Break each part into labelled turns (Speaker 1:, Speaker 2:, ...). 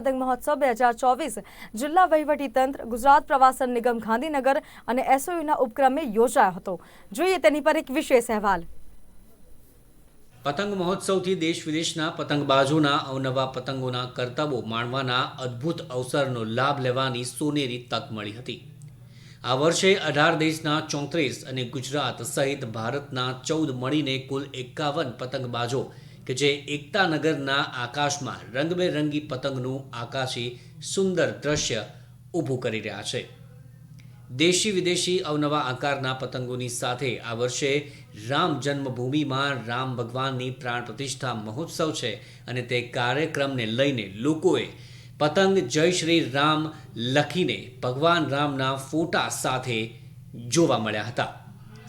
Speaker 1: પતંગ મહોત્સવ બે હજાર ચોવીસ જિલ્લા વહીવટીતંત્ર ગુજરાત પ્રવાસન નિગમ ગાંધીનગર અને એસઓયુના ઉપક્રમે યોજાયો હતો. જોઈએ તેની પર એક વિશેષ અહેવાલ.
Speaker 2: પતંગ મહોત્સવથી દેશ વિદેશના પતંગબાજોના અવનવા પતંગોના કરતબો માણવાના અદ્ભુત અવસરનો લાભ લેવાની સોનેરી તક મળી હતી. આ વર્ષે અઢાર દેશના ચોત્રીસ અને ગુજરાત સહિત ભારતના ચૌદ મળીને કુલ એકાવન પતંગબાજો કે જે એકતાનગરના આકાશમાં રંગબેરંગી પતંગનું આકાશી સુંદર દ્રશ્ય ઊભું કરી રહ્યા છે. દેશી વિદેશી અવનવા આકારના પતંગોની સાથે આ વર્ષે રામ જન્મભૂમિમાં રામ ભગવાનની પ્રાણ પ્રતિષ્ઠા મહોત્સવ છે અને તે કાર્યક્રમને લઈને લોકોએ પતંગ જય શ્રી રામ લખીને ભગવાન રામના ફોટા સાથે જોવા મળ્યા હતા.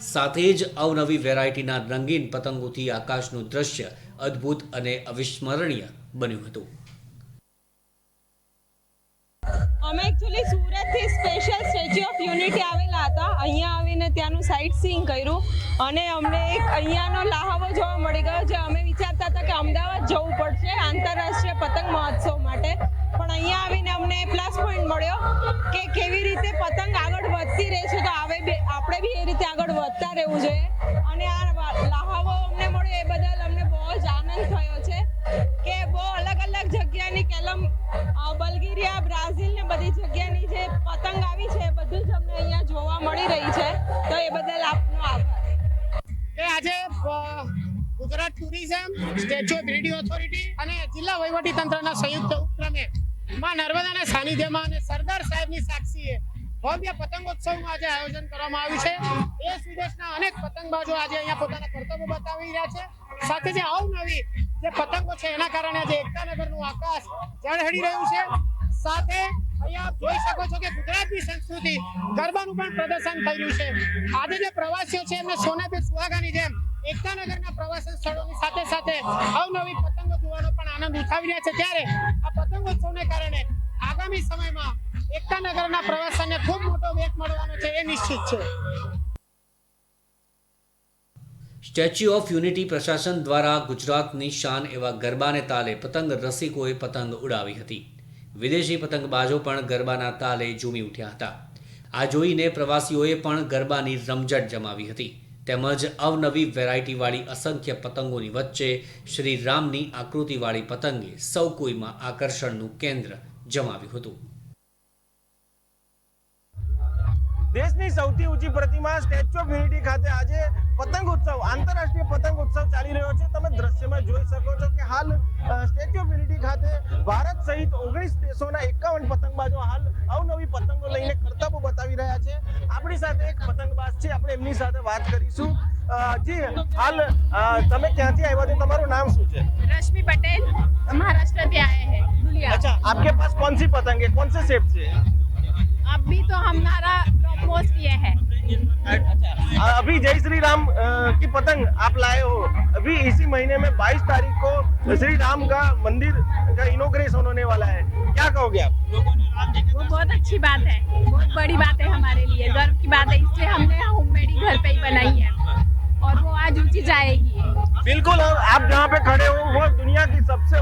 Speaker 2: સાથે જ અવનવી વેરાયટીના રંગીન પતંગોથી આકાશનું દ્રશ્ય અદ્ભુત અને અવિસ્મરણીય બન્યું હતું.
Speaker 3: અમે એકચ્યુઅલી સુરતથી સ્પેશિયલ સ્ટેચ્યુ ઓફ યુનિટી આવેલા હતા. અહીંયા આવીને ત્યાંનું સાઇટ સીઈંગ કર્યું અને અમને એક અહીંયાનો લાહાવો જોવા મળી ગયો જે અમે વિચારતા હતા કે અમદાવાદ જવું પડશે આંતરરાષ્ટ્રીય પતંગ મહોત્સવ માટે. પણ અહીંયા આવીને અમને પ્લસ પોઈન્ટ મળ્યો કે કેવી રીતે પતંગ આગળ વધતી રહે છે, તો આવે આપણે બી એ રીતે આગળ વધતા રહેવું જોઈએ. મળી રહી છે. તો એ બદલ આપનો આભાર.
Speaker 4: આજે Gujarat tourism statue of unity authority અને જિલ્લા વહીવટી તંત્રના સંયુક્ત ઉપક્રમે માં નર્મદાના સાનિધ્યમાં અને સરદાર સાહેબની સાક્ષીએ ભવ્ય પતંગોત્સવનું આજે આયોજન કરવામાં આવ્યું છે. દેશ વિદેશના અનેક પતંગબાજો આજે અહીંયા પોતાના કર્તવ્ય બતાવી રહ્યા છે. સાથે જે અવનવી જે પતંગો છે, એના કારણે આજે એકતાનગરનું આકાશ ઝળહળી રહ્યું છે. સાથે આપ જોઈ શકો છો કે ગુજરાતની સંસ્કૃતિ ગરબાનું પણ પ્રદર્શન થઈ છે. આજે જે પ્રવાસીઓ છે એમને સોનાપીર સુહાગાની જેમ એકતાનગરના પ્રવાસન સ્થળોની સાથે સાથે અવનવી પતંગો જોવાનો પણ આનંદ ઉઠાવી રહ્યા છે. ત્યારે આ પતંગોત્સવને કારણે આગામી સમયમાં એકતાનગરના પ્રવાસનને ખૂબ મોટો વેગ મળવાનો છે એ નિશ્ચિત છે.
Speaker 2: સ્ટેચ્યુ ઓફ યુનિટી પ્રશાસન દ્વારા ગુજરાતની શાન એવા ગરબાને તાલે પતંગ રસિકોએ પતંગ ઉડાવી હતી. વિદેશી પતંગબાજો પણ ગરબાના તાલે ઝૂમી ઉઠ્યા હતા. આ જોઈને પ્રવાસીઓએ પણ ગરબાની રમઝટ જમાવી હતી. તેમજ અવનવી વેરાયટીવાળી અસંખ્ય પતંગોની વચ્ચે શ્રી રામની આકૃતિવાળી પતંગે સૌ કોઈમાં આકર્ષણનું કેન્દ્ર જમાવ્યું હતું.
Speaker 5: દેશની સૌથી ઊંચી પ્રતિમા સ્ટેચ્યુ ઓફ યુનિટી ખાતે આજે પતંગ ઉત્સવ, આંતરરાષ્ટ્રીય પતંગ ઉત્સવ ચાલી રહ્યો છે. તમે દ્રશ્યમાં જોઈ શકો છો કે હાલ સ્ટેચ્યુ ઓફ યુનિટી ખાતે ભારત સહિત ઓગણીસ દેશોના એકાવન પતંગબાજો હાલ અવનવી પતંગો લઈને કરતબો બતાવી રહ્યા છે આપણી સાથે એક પતંગબાજ છે આપણે એમની સાથે વાત કરીશું અ, જી હાલ અ, તમે ક્યાંથી આવ્યા છો તમારું નામ શું છે
Speaker 6: रश्मि पटेल महाराष्ट्र से आए हैं दुलिया
Speaker 5: अच्छा आपके पास कौन सी पतंग है कौन से शेप से है
Speaker 6: अभी तो हमारा प्रपोज किए हैं
Speaker 5: अच्छा अभी जय श्री राम की पतंग आप लाए हो। अभी इसी महीने में 22 तारीख को श्री राम का मंदिर का इनोग्रेशन होने वाला है। क्या कहोगे आप?
Speaker 6: वो बहुत अच्छी बात है। बहुत बड़ी बात है हमारे लिए। गर्व की बात है इसलिए हमने होममेड ही घर पे ही बनाई है। और वो आज ऊँची जाएगी।
Speaker 5: बिल्कुल आप जहाँ पे खड़े हो वो दुनिया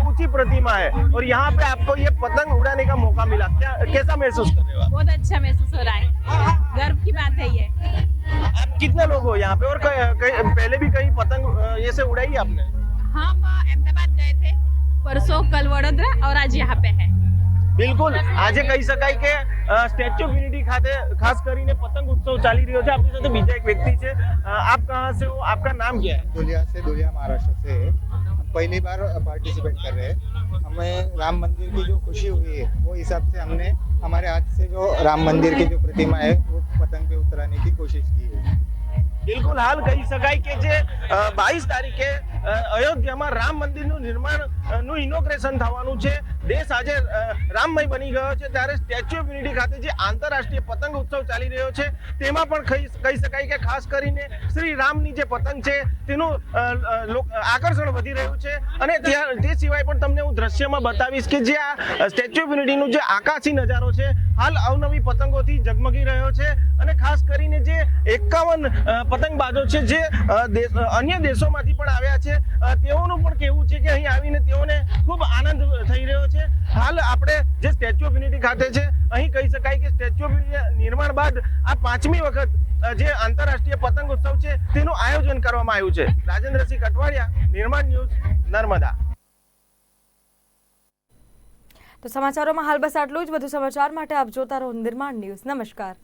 Speaker 5: ऊंची प्रतिमा है और यहाँ पे आपको ये पतंग उड़ाने का मौका मिला क्या कैसा महसूस कर रहे हो
Speaker 6: बहुत अच्छा महसूस हो रहा है गर्व की बात है ये
Speaker 5: आप आप कितने लोग हो यहाँ पे और कहीं- कहीं- पहले भी कहीं पतंग अ, ये से उड़ाई है आपने
Speaker 6: हम अहमदाबाद गए थे परसों कल वडोदरा और आज यहाँ पे है
Speaker 5: બિલકુલ આજે કહી શકાય કે અ, સ્ટેચ્યુ ઓફ યુનિટી ખાતે ખાસ કરીને પતંગ ઉત્સવ ચાલી રહ્યો છે આપણી સાથે બીજા એક व्यक्ति છે અ, आप कहाँ से हो आपका नाम क्या है
Speaker 7: दुलिया से दुलिया महाराष्ट्र से है हम पहली बार पार्टिसिपेट कर रहे हैं हमें राम मंदिर की जो खुशी हुई है वो हिसाब से हमने हमारे हाथ से जो राम मंदिर की जो प्रतिमा है वो पतंग पे उतराने की कोशिश की है
Speaker 5: બિલકુલ હાલ કહી શકાય કે જે બાવીસ તારીખે અયોધ્યામાં રામ મંદિરનું નિર્માણનું ઇનોગ્રેશન થવાનું છે. દેશ આજે રામમય બની ગયો છે. ત્યારે સ્ટેચ્યુ ઓફ યુનિટી ખાતે જે આંતરરાષ્ટ્રીય પતંગ ઉત્સવ ચાલી રહ્યો છે, તેમાં પણ કહી શકાય કે ખાસ કરીને શ્રી રામની જે પતંગ છે, તેનું આકર્ષણ વધી રહ્યું છે. અને ત્યાં, તે સિવાય પણ તમને હું દ્રશ્યમાં બતાવીશ કે જે આ સ્ટેચ્યુ ઓફ યુનિટીનું જે આકાશી નજારો છે, હાલ અવનવી પતંગોથી ઝગમગી રહ્યો છે. અને ખાસ કરીને જે એકાવન પતંગબાજો છે જે અન્ય દેશોમાંથી પણ આવ્યા છે. તેઓનું પણ કહેવું છે કે અહીં આવીને તેઓને ખૂબ આનંદ થઈ રહ્યો છે. હાલ આપણે જે સ્ટેચ્યુ ઓફ યુનિટી ખાતે છે, અહીં કહી શકાય કે સ્ટેચ્યુ ઓફ નિર્માણ બાદ આ પાંચમી વખત જે આંતરરાષ્ટ્રીય પતંગ ઉત્સવ છે, તેનું આયોજન કરવામાં આવ્યું છે. રાજેન્દ્રસિંહ કટવાડિયા નિર્માણ ન્યૂઝ, નર્મદા.
Speaker 1: તો સમાચારોમાં હાલ બસ આટલું જ. વધુ સમાચાર માટે આપ જોતા રહો નિર્માણ ન્યૂઝ. નમસ્કાર.